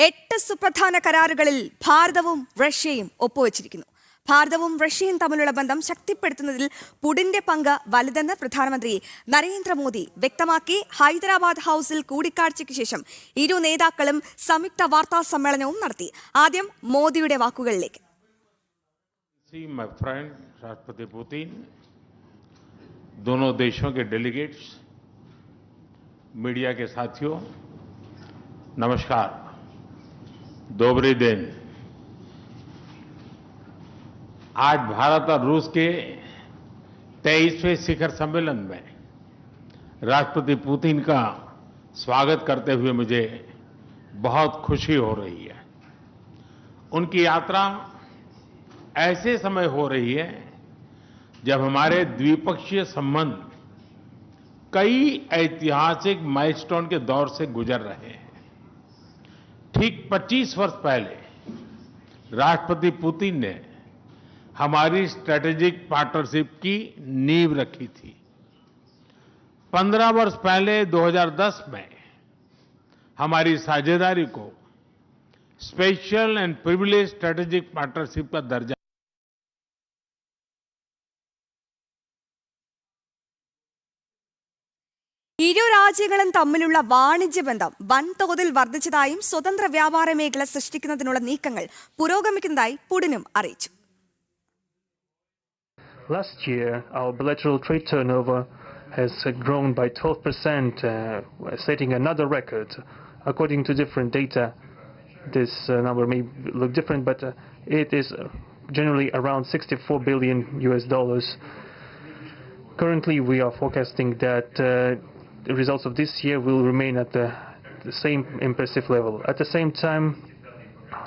എട്ട് സുപ്രധാന കരാറുകളിൽ ഭാരതവും റഷ്യയും ഒപ്പുവച്ചിരിക്കുന്നു ഭാരതവും റഷ്യയും തമ്മിലുള്ള ബന്ധം ശക്തിപ്പെടുത്തുന്നതിൽ പുടിന്റെ പങ്ക് വലുതെന്ന് പ്രധാനമന്ത്രി നരേന്ദ്രമോദി വ്യക്തമാക്കി ഹൈദരാബാദ് ഹൌസിൽ കൂടിക്കാഴ്ചയ്ക്ക് ശേഷം ഇരു നേതാക്കളും സംയുക്ത വാർത്താ സമ്മേളനവും നടത്തി ആദ്യം മോദിയുടെ വാക്കുകളിലേക്ക് See my friend राष्ट्रपति पुतिन दोनों देशों के डेलीगेट्स मीडिया के साथियों नमस्कार दोबरे दिन आज भारत और रूस के तेईसवें शिखर सम्मेलन में राष्ट्रपति पुतिन का स्वागत करते हुए मुझे बहुत खुशी हो रही है। उनकी यात्रा ऐसे समय हो रही है जब हमारे द्विपक्षीय संबंध कई ऐतिहासिक माइलस्टोन के दौर से गुजर रहे हैं। ठीक 25 वर्ष पहले राष्ट्रपति पुतिन ने हमारी स्ट्रेटेजिक पार्टनरशिप की नींव रखी थी। 15 वर्ष पहले 2010 में हमारी साझेदारी को special and privilege strategic partnership का दर्जा രാജ്യങ്ങളും തമ്മിലുള്ള വാണിജ്യ ബന്ധം വൻതോതിൽ വർദ്ധിച്ചതായും സ്വതന്ത്ര വ്യാപാര മേഖല സൃഷ്ടിക്കുന്നതിനുള്ള നീക്കങ്ങൾ പുരോഗമിക്കുന്നതായി പുടിനും അറിയിച്ചു Last year, our bilateral trade turnover has uh, grown by 12%, uh, setting another record. According to different data, this uh, number may look different, but uh, it is uh, generally around 64 billion US dollars. Currently, we are forecasting that uh, the results of this year will remain at the, the same impressive level. At the same time,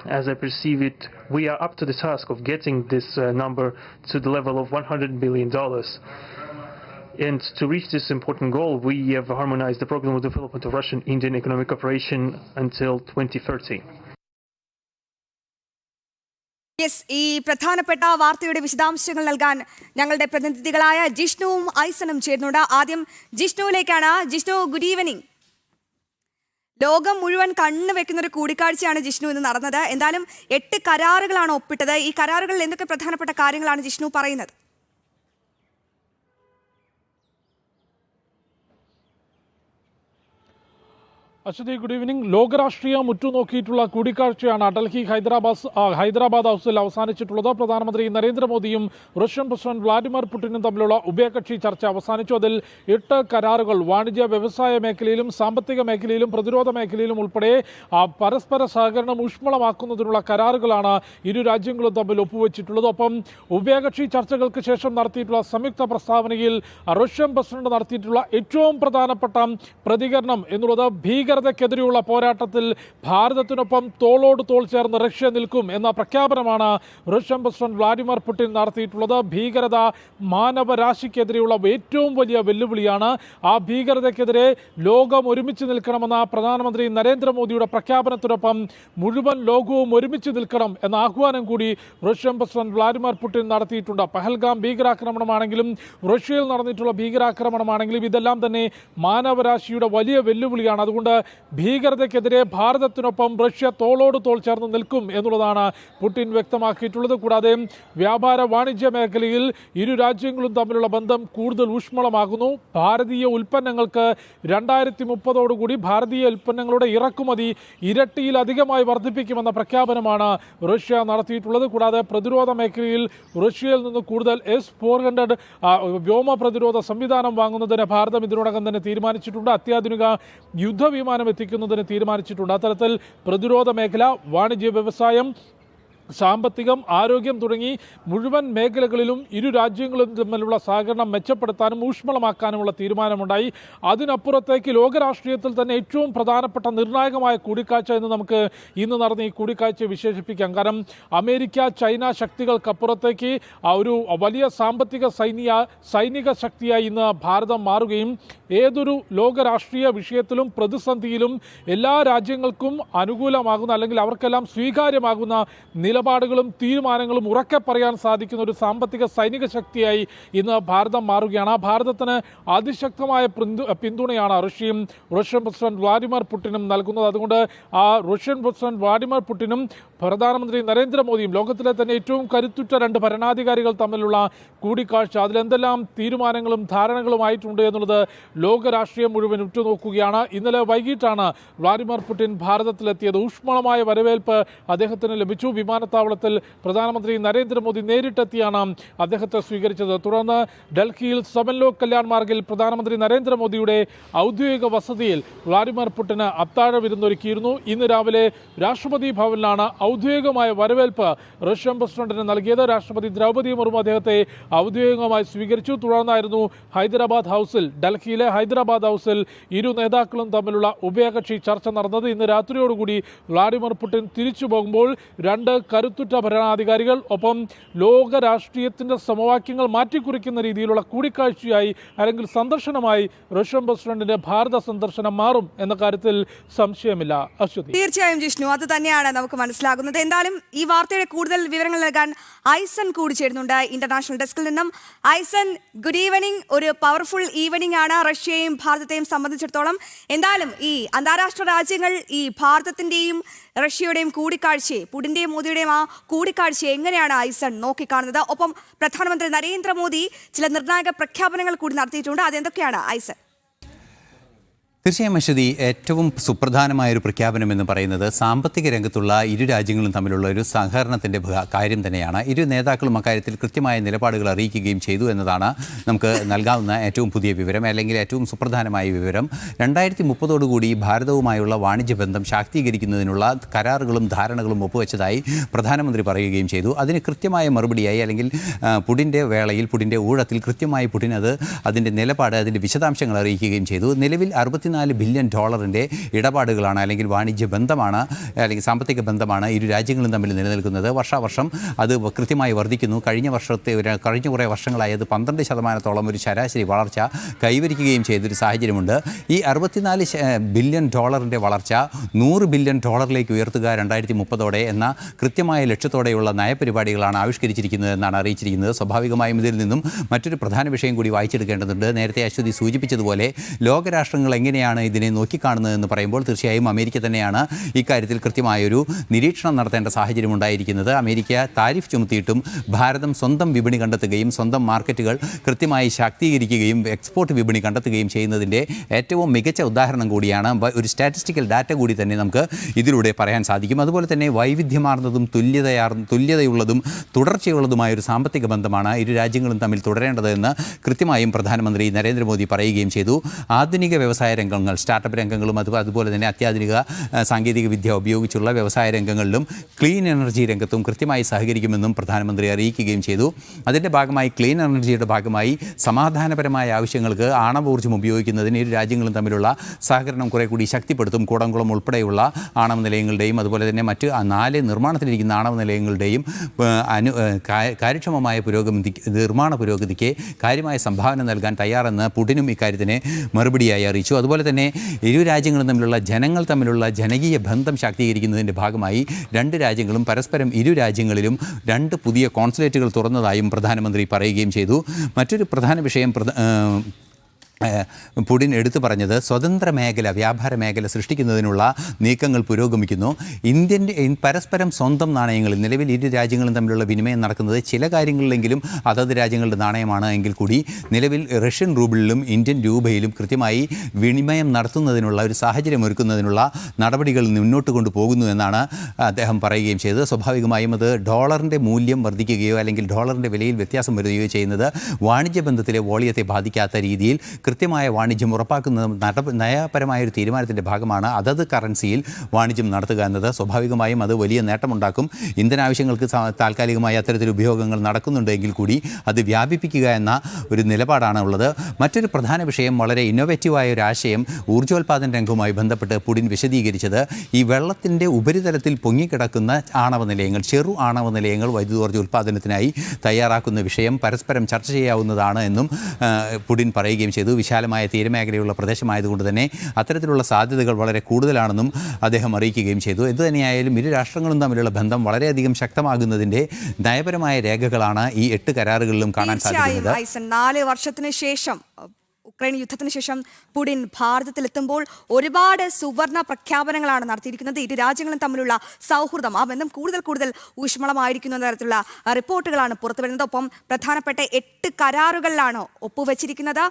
as I perceive it, we are up to the task of getting this uh, number to the level of 100 billion dollars. And to reach this important goal, we have harmonized the program of development of Russian-Indian economic cooperation until 2030. Yes ഈ പ്രധാനപ്പെട്ട വാർത്തയുടെ വിശദാംശങ്ങൾ നൽകാൻ ഞങ്ങളുടെ പ്രതിനിധികളായ ജിഷ്ണുവും ഐസനും ചേരുന്നുണ്ട്. ആദ്യം ജിഷ്ണുവിലേക്കാണ്. Jishnu good evening ലോകം മുഴുവൻ കണ്ണു വെക്കുന്ന ഒരു കൂടിക്കാഴ്ചയാണ് ജിഷ്ണു ഇന്ന് നടന്നത്. എന്തായാലും എട്ട് കരാറുകളാണ് ഒപ്പിട്ടത്. ഈ കരാറുകളിൽ എന്തൊക്കെ പ്രധാനപ്പെട്ട കാര്യങ്ങളാണ് ജിഷ്ണു പറയുന്നത്? അശ്വതി ഗുഡ് ഈവനിംഗ് ലോകരാഷ്ട്രീയം ഉറ്റുനോക്കിയിട്ടുള്ള കൂടിക്കാഴ്ചയാണ് ഡൽഹി ഹൈദരാബാദ് ഹൈദരാബാദ് ഹൗസിൽ അവസാനിച്ചിട്ടുള്ളത്. പ്രധാനമന്ത്രി നരേന്ദ്രമോദിയും റഷ്യൻ പ്രസിഡന്റ് വ്ളാഡിമിർ പുടിനും തമ്മിലുള്ള ഉഭയകക്ഷി ചർച്ച അവസാനിച്ചു. അതിൽ എട്ട് കരാറുകൾ വാണിജ്യ വ്യവസായ മേഖലയിലും സാമ്പത്തിക മേഖലയിലും പ്രതിരോധ മേഖലയിലും ഉൾപ്പെടെ പരസ്പര സഹകരണം ഊഷ്മളമാക്കുന്നതിനുള്ള കരാറുകളാണ് ഇരു രാജ്യങ്ങളും തമ്മിൽ ഒപ്പുവെച്ചിട്ടുള്ളത്. ഒപ്പം ഉഭയകക്ഷി ചർച്ചകൾക്ക് ശേഷം നടത്തിയിട്ടുള്ള സംയുക്ത പ്രസ്താവനയിൽ റഷ്യൻ പ്രസിഡന്റ് നടത്തിയിട്ടുള്ള ഏറ്റവും പ്രധാനപ്പെട്ട പ്രതികരണം എന്നുള്ളത് ഭീകരതയ്ക്കെതിരെയുള്ള പോരാട്ടത്തിൽ ഭാരതത്തിനൊപ്പം തോളോട് തോൾ ചേർന്ന് റഷ്യ നിൽക്കും എന്ന പ്രഖ്യാപനമാണ് റഷ്യൻ പ്രസിഡന്റ് വ്ളാഡിമിർ പുടിൻ നടത്തിയിട്ടുള്ളത്. ഭീകരത മാനവരാശിക്കെതിരെയുള്ള ഏറ്റവും വലിയ വെല്ലുവിളിയാണ് ആ ഭീകരതയ്ക്കെതിരെ ലോകം ഒരുമിച്ച് നിൽക്കണമെന്ന പ്രധാനമന്ത്രി നരേന്ദ്രമോദിയുടെ പ്രഖ്യാപനത്തിനൊപ്പം മുഴുവൻ ലോകവും ഒരുമിച്ച് നിൽക്കണം എന്ന ആഹ്വാനം കൂടി റഷ്യൻ പ്രസിഡന്റ് വ്ളാഡിമിർ പുടിൻ നടത്തിയിട്ടുണ്ട്. പഹൽഗാം ഭീകരാക്രമണമാണെങ്കിലും റഷ്യയിൽ നടന്നിട്ടുള്ള ഭീകരാക്രമണമാണെങ്കിലും ഇതെല്ലാം തന്നെ മാനവരാശിയുടെ വലിയ വെല്ലുവിളിയാണ്. അതുകൊണ്ട് ഭീകരതയ്ക്കെതിരെ ഭാരതത്തിനൊപ്പം റഷ്യ തോളോട് തോൾ ചേർന്ന് നിൽക്കും എന്നുള്ളതാണ് പുടിൻ വ്യക്തമാക്കിയിട്ടുള്ളത്. കൂടാതെ വ്യാപാര വാണിജ്യ മേഖലയിൽ ഇരു രാജ്യങ്ങളും തമ്മിലുള്ള ബന്ധം കൂടുതൽ ഊഷ്മളമാകുന്നു. ഭാരതീയ ഉൽപ്പന്നങ്ങൾക്ക് രണ്ടായിരത്തി മുപ്പതോടുകൂടി ഭാരതീയ ഉൽപ്പന്നങ്ങളുടെ ഇറക്കുമതി ഇരട്ടിയിലധികമായി വർദ്ധിപ്പിക്കുമെന്ന പ്രഖ്യാപനമാണ് റഷ്യ നടത്തിയിട്ടുള്ളത്. കൂടാതെ പ്രതിരോധ മേഖലയിൽ റഷ്യയിൽ നിന്ന് കൂടുതൽ എസ് ഫോർ ഹൺഡ്രഡ് വ്യോമ പ്രതിരോധ സംവിധാനം വാങ്ങുന്നതിന് ഭാരതം ഇതിനോടകം തന്നെ തീരുമാനിച്ചിട്ടുണ്ട്. അത്യാധുനിക യുദ്ധവിമാനം എത്തിക്കുന്നതിന് തീരുമാനിച്ചിട്ടുണ്ട്. അത്തരത്തിൽ പ്രതിരോധ മേഖല വാണിജ്യ വ്യവസായം സാമ്പത്തികം ആരോഗ്യം തുടങ്ങി മുഴുവൻ മേഖലകളിലും ഇരു രാജ്യങ്ങളും തമ്മിലുള്ള സഹകരണം മെച്ചപ്പെടുത്താനും ഊഷ്മളമാക്കാനുമുള്ള തീരുമാനമുണ്ടായി. അതിനപ്പുറത്തേക്ക് ലോകരാഷ്ട്രീയത്തിൽ തന്നെ ഏറ്റവും പ്രധാനപ്പെട്ട നിർണായകമായ കൂടിക്കാഴ്ച എന്ന് നമുക്ക് ഇന്ന് നടന്ന ഈ കൂടിക്കാഴ്ച വിശേഷിപ്പിക്കാം. കാരണം അമേരിക്ക ചൈന ശക്തികൾക്കപ്പുറത്തേക്ക് ഒരു വലിയ സാമ്പത്തിക സൈനിക സൈനിക ശക്തിയായി ഇന്ന് ഭാരതം മാറുകയും ഏതൊരു ലോകരാഷ്ട്രീയ വിഷയത്തിലും പ്രതിസന്ധിയിലും എല്ലാ രാജ്യങ്ങൾക്കും അനുകൂലമാകുന്ന അല്ലെങ്കിൽ അവർക്കെല്ലാം സ്വീകാര്യമാകുന്ന നില നിലപാടുകളും തീരുമാനങ്ങളും ഉറക്കെ പറയാൻ സാധിക്കുന്ന ഒരു സാമ്പത്തിക സൈനിക ശക്തിയായി ഇന്ന് ഭാരതം മാറുകയാണ്. ആ ഭാരതത്തിന് അതിശക്തമായ പിന്തുണയാണ് റഷ്യയും റഷ്യൻ പ്രസിഡന്റ് വ്ളാഡിമിർ പുടിനും നൽകുന്നത്. അതുകൊണ്ട് ആ റഷ്യൻ പ്രസിഡന്റ് വ്ളാഡിമിർ പുടിനും പ്രധാനമന്ത്രി നരേന്ദ്രമോദിയും ലോകത്തിലെ തന്നെ ഏറ്റവും കരുത്തുറ്റ രണ്ട് ഭരണാധികാരികൾ തമ്മിലുള്ള കൂടിക്കാഴ്ച. അതിലെന്തെല്ലാം തീരുമാനങ്ങളും ധാരണകളുമായിട്ടുണ്ട് എന്നുള്ളത് ലോകരാഷ്ട്രീയം മുഴുവൻ ഉറ്റുനോക്കുകയാണ്. ഇന്നലെ വൈകിട്ടാണ് വ്ളാഡിമിർ പുടിൻ ഭാരതത്തിലെത്തിയത്. ഊഷ്മളമായ വരവേൽപ്പ് അദ്ദേഹത്തിന് ലഭിച്ചു. വിമാനത്താവളത്തിൽ പ്രധാനമന്ത്രി നരേന്ദ്രമോദി നേരിട്ടെത്തിയാണ് അദ്ദേഹത്തെ സ്വീകരിച്ചത്. തുടർന്ന് ഡൽഹിയിൽ സമൻലോക് കല്യാൺ മാർഗിൽ പ്രധാനമന്ത്രി നരേന്ദ്രമോദിയുടെ ഔദ്യോഗിക വസതിയിൽ വ്ളാഡിമിർ പുടിന് അത്താഴ വിരുന്നൊരുക്കിയിരുന്നു. ഇന്ന് രാവിലെ രാഷ്ട്രപതി ഭവനിലാണ് ഔദ്യോഗികമായ വരവേൽപ്പ് റഷ്യൻ പ്രസിഡന്റിന് നൽകിയത്. രാഷ്ട്രപതി ദ്രൗപദി മുർമു അദ്ദേഹത്തെ ഔദ്യോഗികമായി സ്വീകരിച്ചു. തുടർന്നായിരുന്നു ഹൈദരാബാദ് ഹൗസിൽ ഡൽഹിയിലെ ഹൈദരാബാദ് ഹൗസിൽ ഇരു നേതാക്കളും തമ്മിലുള്ള ഉഭയകക്ഷി ചർച്ച നടന്നത്. ഇന്ന് രാത്രിയോടുകൂടി വ്ളാഡിമിർ പുടിൻ തിരിച്ചു പോകുമ്പോൾ രണ്ട് കരുത്തുറ്റ ഭരണാധികാരികൾ ഒപ്പം ലോക രാഷ്ട്രീയത്തിന്റെ സമവാക്യങ്ങൾ മാറ്റിക്കുറിക്കുന്ന രീതിയിലുള്ള കൂടിക്കാഴ്ചയായി അല്ലെങ്കിൽ സന്ദർശനമായി റഷ്യൻ പ്രസിഡന്റിന്റെ ഭാരത സന്ദർശനം മാറും എന്ന കാര്യത്തിൽ സംശയമില്ല. അശ്വതി. തീർച്ചയായും ജിഷ്ണു അത് തന്നെയാണ് നമുക്ക് മനസ്സിലാകുന്നത് എന്തായാലും ഈ വാർത്തയുടെ കൂടുതൽ വിവരങ്ങൾ നൽകാൻ ഐസൺ കൂടി ചേരുന്നുണ്ട് ഇന്റർനാഷണൽ ഡെസ്കിൽ നിന്നും. ഐസൺ ഗുഡ് ഈവനിങ് ഒരു പവർഫുൾ ഈവനിങ് ആണ് റഷ്യയെയും ഭാരതത്തെയും സംബന്ധിച്ചിടത്തോളം. എന്തായാലും ഈ അന്താരാഷ്ട്ര രാജ്യങ്ങൾ ഈ ഭാരതത്തിന്റെയും റഷ്യയുടെയും കൂടിക്കാഴ്ചയെ പുടിന്റെയും മോദിയുടെയും ആ കൂടിക്കാഴ്ചയെ എങ്ങനെയാണ് ഐസൺ നോക്കിക്കാണുന്നത്? ഒപ്പം പ്രധാനമന്ത്രി നരേന്ദ്രമോദി ചില നിർണായക പ്രഖ്യാപനങ്ങൾ കൂടി നടത്തിയിട്ടുണ്ട്. അതെന്തൊക്കെയാണ് ഐസൺ? തീർച്ചയായും അശ്വതി ഏറ്റവും സുപ്രധാനമായ ഒരു പ്രഖ്യാപനം എന്ന് പറയുന്നത് സാമ്പത്തിക രംഗത്തുള്ള ഇരു രാജ്യങ്ങളും തമ്മിലുള്ള ഒരു സഹകരണത്തിന്റെ കാര്യം തന്നെയാണ്. ഇരു നേതാക്കളും അക്കാര്യത്തിൽ കൃത്യമായ നിലപാടുകൾ അറിയിക്കുകയും ചെയ്തു എന്നതാണ് നമുക്ക് നൽകാവുന്ന ഏറ്റവും പുതിയ വിവരം അല്ലെങ്കിൽ ഏറ്റവും സുപ്രധാനമായ വിവരം. രണ്ടായിരത്തി മുപ്പതോടുകൂടി ഭാരതവുമായുള്ള വാണിജ്യ ബന്ധം ശാക്തീകരിക്കുന്നതിനുള്ള കരാറുകളും ധാരണകളും ഒപ്പുവെച്ചതായി പ്രധാനമന്ത്രി പറയുകയും ചെയ്തു. അതിന് കൃത്യമായ മറുപടിയായി അല്ലെങ്കിൽ പുടിന്റെ വേളയിൽ പുടിന്റെ ഊഴത്തിൽ കൃത്യമായി പുടിൻ അത് അതിന്റെ നിലപാട് അതിന്റെ വിശദാംശങ്ങൾ അറിയിക്കുകയും ചെയ്തു. നിലവിൽ അറുപത്തിനാല് ബില്യൺ ഡോളറിന്റെ ഇടപാടുകളാണ് അല്ലെങ്കിൽ വാണിജ്യ ബന്ധമാണ് അല്ലെങ്കിൽ സാമ്പത്തിക ബന്ധമാണ് ഇരു രാജ്യങ്ങളും തമ്മിൽ നിലനിൽക്കുന്നത്. വർഷാവർഷം അത് കൃത്യമായി വർദ്ധിക്കുന്നു. കഴിഞ്ഞ വർഷത്തെ ഒരു കഴിഞ്ഞ കുറേ വർഷങ്ങളായി അത് പന്ത്രണ്ട് ശതമാനത്തോളം ഒരു ശരാശരി വളർച്ച കൈവരിക്കുകയും ചെയ്തൊരു സാഹചര്യമുണ്ട്. ഈ അറുപത്തിനാല് ബില്യൺ ഡോളറിന്റെ വളർച്ച നൂറ് ബില്യൺ ഡോളറിലേക്ക് ഉയർത്തുക രണ്ടായിരത്തി മുപ്പതോടെ എന്ന കൃത്യമായ ലക്ഷ്യത്തോടെയുള്ള നയപരിപാടികളാണ് ആവിഷ്കരിച്ചിരിക്കുന്നത് എന്നാണ് അറിയിച്ചിരിക്കുന്നത്. സ്വാഭാവികമായും ഇതിൽ നിന്നും മറ്റൊരു പ്രധാന വിഷയം കൂടി വായിച്ചെടുക്കേണ്ടതുണ്ട്. നേരത്തെ അശ്വതി സൂചിപ്പിച്ചതുപോലെ ലോകരാഷ്ട്രങ്ങൾ എങ്ങനെയാണ് ഇതിനെ നോക്കിക്കാണുന്നതെന്ന് പറയുമ്പോൾ തീർച്ചയായും അമേരിക്ക തന്നെയാണ് ഇക്കാര്യത്തിൽ കൃത്യമായൊരു നിരീക്ഷണം നടത്തേണ്ട സാഹചര്യം ഉണ്ടായിരിക്കുന്നത്. അമേരിക്ക താരിഫ് ചുമത്തിയിട്ടും ഭാരതം സ്വന്തം വിപണി കണ്ടെത്തുകയും സ്വന്തം മാർക്കറ്റുകൾ കൃത്യമായി ശാക്തീകരിക്കുകയും എക്സ്പോർട്ട് വിപണി കണ്ടെത്തുകയും ചെയ്യുന്നതിന്റെ ഏറ്റവും മികച്ച ഉദാഹരണം കൂടിയാണ്. ഒരു സ്റ്റാറ്റിസ്റ്റിക്കൽ ഡാറ്റ കൂടി തന്നെ നമുക്ക് ഇതിലൂടെ പറയാൻ സാധിക്കും. അതുപോലെ തന്നെ വൈവിധ്യമാർന്നതും തുല്യതയാർ തുല്യതയുള്ളതും തുടർച്ചയുള്ളതുമായ ഒരു സാമ്പത്തിക ബന്ധമാണ് ഇരു രാജ്യങ്ങളും തമ്മിൽ തുടരേണ്ടതെന്ന് കൃത്യമായും പ്രധാനമന്ത്രി നരേന്ദ്രമോദി പറയുകയും ചെയ്തു. ആധുനിക വ്യവസായ രംഗങ്ങൾ സ്റ്റാർട്ടപ്പ് രംഗങ്ങളും അത് അതുപോലെ തന്നെ അത്യാധുനിക സാങ്കേതിക വിദ്യ ഉപയോഗിച്ചുള്ള വ്യവസായ രംഗങ്ങളിലും ക്ലീൻ എനർജി രംഗത്തും കൃത്യമായി സഹകരിക്കുമെന്നും പ്രധാനമന്ത്രി അറിയിക്കുകയും ചെയ്തു. അതിന്റെ ഭാഗമായി ക്ലീൻ എനർജിയുടെ ഭാഗമായി സമാധാനപരമായ ആവശ്യങ്ങൾക്ക് ആണവോർജം ഉപയോഗിക്കുന്നതിന് ഇരു രാജ്യങ്ങളും തമ്മിലുള്ള സഹകരണം കുറെ കൂടി ശക്തിപ്പെടുത്തും. കൂടംകുളം ഉൾപ്പെടെയുള്ള ആണവ നിലയങ്ങളുടെയും അതുപോലെ തന്നെ മറ്റ് നാല് നിർമ്മാണത്തിലിരിക്കുന്ന ആണവ നിലയങ്ങളുടെയും അനു കാര്യക്ഷമമായ പുരോഗതി നിർമ്മാണ പുരോഗതിക്ക് കാര്യമായ സംഭാവന നൽകാൻ തയ്യാറെന്ന് പുടിനും ഇക്കാര്യത്തിന് മറുപടിയായി അറിയിച്ചു. അതുപോലെ തന്നെ ഇരു രാജ്യങ്ങളും തമ്മിലുള്ള ജനങ്ങൾ തമ്മിലുള്ള ജനകീയ ബന്ധം ശാക്തീകരിക്കുന്നതിന്റെ ഭാഗമായി രണ്ട് രാജ്യങ്ങളും പരസ്പരം ഇരു രാജ്യങ്ങളിലും രണ്ട് പുതിയ കോൺസുലേറ്റുകൾ തുറന്നതായും പ്രധാനമന്ത്രി പറയുകയും ചെയ്തു. മറ്റൊരു പ്രധാന വിഷയം പുടിൻ എടുത്തു പറഞ്ഞത് സ്വതന്ത്ര മേഖല വ്യാപാര മേഖല സൃഷ്ടിക്കുന്നതിനുള്ള നീക്കങ്ങൾ പുരോഗമിക്കുന്നു. ഇന്ത്യൻ പരസ്പരം സ്വന്തം നാണയങ്ങളിൽ നിലവിൽ ഇരു രാജ്യങ്ങളും തമ്മിലുള്ള വിനിമയം നടക്കുന്നത് ചില കാര്യങ്ങളിലെങ്കിലും അതത് രാജ്യങ്ങളുടെ നാണയമാണ് എങ്കിൽ കൂടി നിലവിൽ റഷ്യൻ റൂബിളിലും ഇന്ത്യൻ രൂപയിലും കൃത്യമായി വിനിമയം നടത്തുന്നതിനുള്ള ഒരു സാഹചര്യം ഒരുക്കുന്നതിനുള്ള നടപടികൾ മുന്നോട്ട് കൊണ്ടുപോകുന്നു എന്നാണ് അദ്ദേഹം പറയുകയും ചെയ്തത്. സ്വാഭാവികമായും അത് ഡോളറിന്റെ മൂല്യം വർദ്ധിക്കുകയോ അല്ലെങ്കിൽ ഡോളറിന്റെ വിലയിൽ വ്യത്യാസം വരികയോ ചെയ്യുന്നത് വാണിജ്യ ബന്ധത്തിലെ വോളിയത്തെ ബാധിക്കാത്ത രീതിയിൽ കൃത്യമായ വാണിജ്യം ഉറപ്പാക്കുന്ന നട നയപരമായ ഒരു തീരുമാനത്തിന്റെ ഭാഗമാണ് അതത് കറൻസിയിൽ വാണിജ്യം നടത്തുക എന്നത്. സ്വാഭാവികമായും അത് വലിയ നേട്ടമുണ്ടാക്കും. ഇന്ധന ആവശ്യങ്ങൾക്ക് സാ- താൽക്കാലികമായി അത്തരത്തിൽ ഉപയോഗങ്ങൾ നടക്കുന്നുണ്ടെങ്കിൽ കൂടി അത് വ്യാപിപ്പിക്കുക എന്ന ഒരു നിലപാടാണ് ഉള്ളത്. മറ്റൊരു പ്രധാന വിഷയം വളരെ ഇന്നോവേറ്റീവായ ഒരു ആശയം ഊർജോൽപാദന രംഗവുമായി ബന്ധപ്പെട്ട് പുടിൻ വിശദീകരിച്ചത് ഈ വെള്ളത്തിന്റെ ഉപരിതലത്തിൽ പൊങ്ങിക്കിടക്കുന്ന ആണവ നിലയങ്ങൾ ചെറു ആണവ നിലയങ്ങൾ വൈദ്യുതോർജ ഉൽപ്പാദനത്തിനായി തയ്യാറാക്കുന്ന വിഷയം പരസ്പരം ചർച്ച ചെയ്യാവുന്നതാണ് എന്നും പുടിൻ പറയുകയും ചെയ്തു. വിശാലമായ തീരമേഖലയുള്ള പ്രദേശമായതുകൊണ്ട് തന്നെ അത്തരത്തിലുള്ള സാധ്യതകൾ വളരെ കൂടുതലാണെന്നും അദ്ദേഹം അറിയിക്കുകയും ചെയ്തു. എന്തുതന്നെയായാലും ഇരു രാഷ്ട്രങ്ങളും തമ്മിലുള്ള ബന്ധം വളരെയധികം ശക്തമാകുന്നതിന്റെ നയപരമായ രേഖകളാണ് ഈ എട്ട് കരാറുകളിലും കാണാൻ സാധിക്കുന്നത്. നാല് വർഷത്തിന് ശേഷം ഉക്രൈൻ യുദ്ധത്തിന് ശേഷം പുടിൻ ഭാരതത്തിലെത്തുമ്പോൾ ഒരുപാട് സുവർണ പ്രഖ്യാപനങ്ങളാണ് നടത്തിയിരിക്കുന്നത്. ഇരു രാജ്യങ്ങളും തമ്മിലുള്ള സൗഹൃദം ആ ബന്ധം കൂടുതൽ കൂടുതൽ ഊഷ്മളമായിരിക്കുന്ന തരത്തിലുള്ള റിപ്പോർട്ടുകളാണ് പുറത്തു വരുന്നത് ഒപ്പം പ്രധാനപ്പെട്ട എട്ട് കരാറുകളിലാണ് ഒപ്പുവെച്ചിരിക്കുന്നത്.